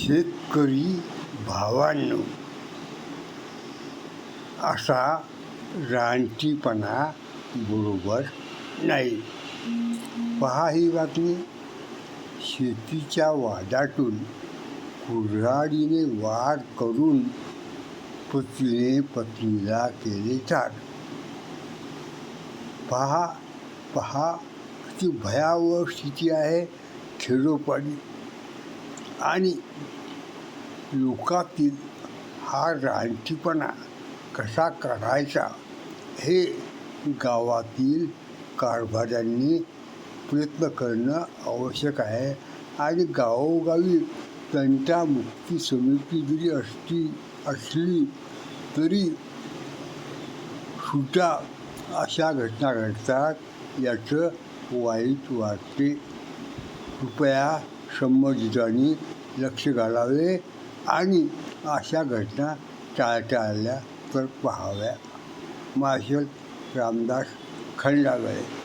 शेतकरी भावांनो असा रानटीपणा बरोबर नाही. पहा ही बातमी. शेतीच्या वादातून कुऱ्हाडीने वार करून पतीने पत्नीला केले ठार. पहा पहा किती भयावह स्थिती आहे खेडोपाडी. आणि लोकातील हा रानटीपणा कसा करायचा हे गावातील कारभाऱ्यांनी प्रयत्न करणं आवश्यक आहे. आणि गावोगावी तंटामुक्ती समिती जरी असती असली तरी सुद्धा अशा घटना घडतात याचं वाईट वाटते. कृपया संबंधितांनी लक्ष घालावे. आणि अशा घटना टाळता आल्या तर पहाव्या. मार्शल रामदास खंडागळे.